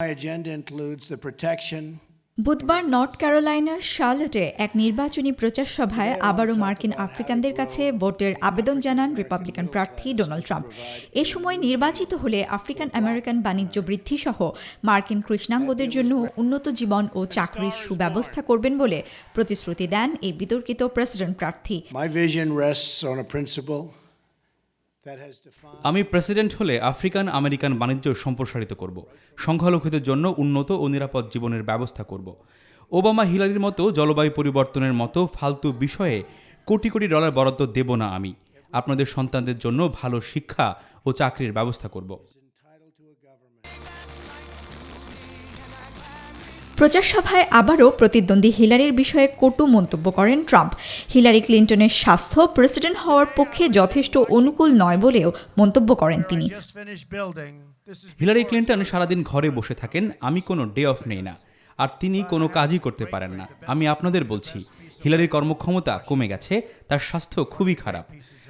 My agenda includes the protection বুধবার north ক্যারোলাইনার শার্লটে এক নির্বাচনী প্রচার সভায় আবারও মার্কিন আফ্রিকানদের কাছে ভোটের আবেদন জানান রিপাবলিকান প্রার্থী ডোনাল্ড ট্রাম্প। এ সময় নির্বাচিত হলে আফ্রিকান আমেরিকান বাণিজ্য বৃদ্ধি সহ মার্কিন কৃষ্ণাঙ্গদের জন্য উন্নত জীবন ও চাকরির সুব্যবস্থা করবেন বলে প্রতিশ্রুতি দেন এই বিতর্কিত প্রেসিডেন্ট প্রার্থী। আমি প্রেসিডেন্ট হলে আফ্রিকান আমেরিকান বাণিজ্য সম্প্রসারিত করব, সংখ্যালঘুদের জন্য উন্নত ও নিরাপদ জীবনের ব্যবস্থা করব। ওবামা হিলারির মতো জলবায়ু পরিবর্তনের মতো ফালতু বিষয়ে কোটি কোটি ডলার বরাদ্দ দেব না আমি। আপনাদের সন্তানদের জন্য ভালো শিক্ষা ও চাকরির ব্যবস্থা করব। প্রচার সভায় আবারও প্রতিদ্বন্দ্বী হিলারির বিষয়ে কটু মন্তব্য করেন ট্রাম্প। হিলারি ক্লিন্টনের স্বাস্থ্য প্রেসিডেন্ট হওয়ার পক্ষে যথেষ্ট অনুকূল নয় বলেও মন্তব্য করেন তিনি। হিলারি ক্লিন্টন সারাদিন ঘরে বসে থাকেন আমি কোনো ডে অফ নেই না। আর তিনি কোনো কাজই করতে পারেন না। আমি আপনাদের বলছি হিলারির কর্মক্ষমতা কমে গেছে তার স্বাস্থ্য খুবই খারাপ।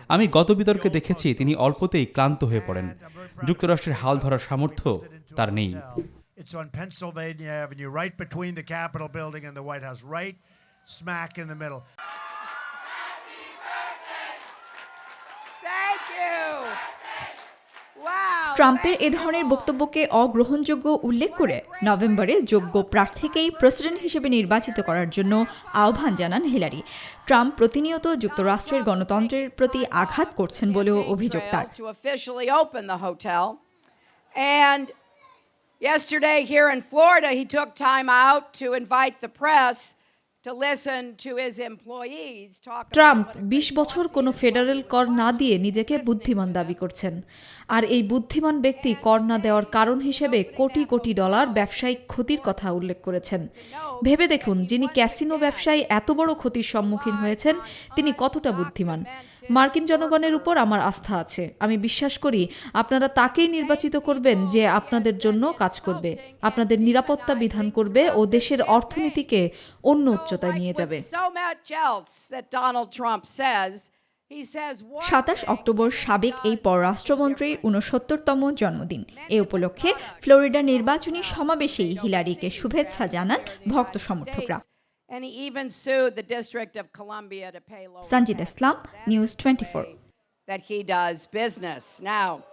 আমি গত বিতর্কে দেখেছি তিনি অল্পতেই ক্লান্ত হয়ে পড়েন। যুক্তরাষ্ট্রের হাল ধরার সামর্থ্য তার নেই। It's on Pennsylvania Avenue, right between the Capitol building and the White House, right smack in the middle. Thank ট্রাম্পের এ ধরনের বক্তব্যকে অগ্রহণযোগ্য উল্লেখ করে নভেম্বরে যোগ্য প্রার্থীকেই প্রেসিডেন্ট হিসেবে নির্বাচিত করার জন্য আহ্বান জানান হিলারি। ট্রাম্প প্রতিনিয়ত যুক্তরাষ্ট্রের গণতন্ত্রের প্রতি আঘাত করছেন বলেও অভিযোগ তার। Yesterday here in Florida, he took time out to invite the press to listen to his employees talk about Trump what a বিশ great বছর boss কোনো ফেডারেল কর না দিয়ে নিজেকে বুদ্ধিমান দাবি করছেন। আর এই বুদ্ধিমান ব্যক্তি কর না দেওয়ার কারণ হিসেবে কোটি কোটি ডলার ব্যবসায়িক ক্ষতির কথা উল্লেখ করেছেন। ভেবে দেখুন যিনি ক্যাসিনো ব্যবসায়ী এত বড় ক্ষতির সম্মুখীন হয়েছেন তিনি কতটা বুদ্ধিমান। মার্কিন জনগণের উপর আমার আস্থা আছে। আমি বিশ্বাস করি আপনারা তাকেই নির্বাচিত করবেন যে আপনাদের জন্য কাজ করবে। আপনাদের নিরাপত্তা বিধান করবে ও দেশের অর্থনীতিকে অন্য উচ্চতায় নিয়ে যাবে। সাতাশ অক্টোবর সাবেক এই পররাষ্ট্রমন্ত্রীর উনসত্তরতম জন্মদিন। এ উপলক্ষে ফ্লোরিডা নির্বাচনী সমাবেশেই হিলারিকে শুভেচ্ছা জানান ভক্ত সমর্থকরা। And he even sued the District of Columbia to pay lower Sanjid Islam, News 24. That he does business. Now,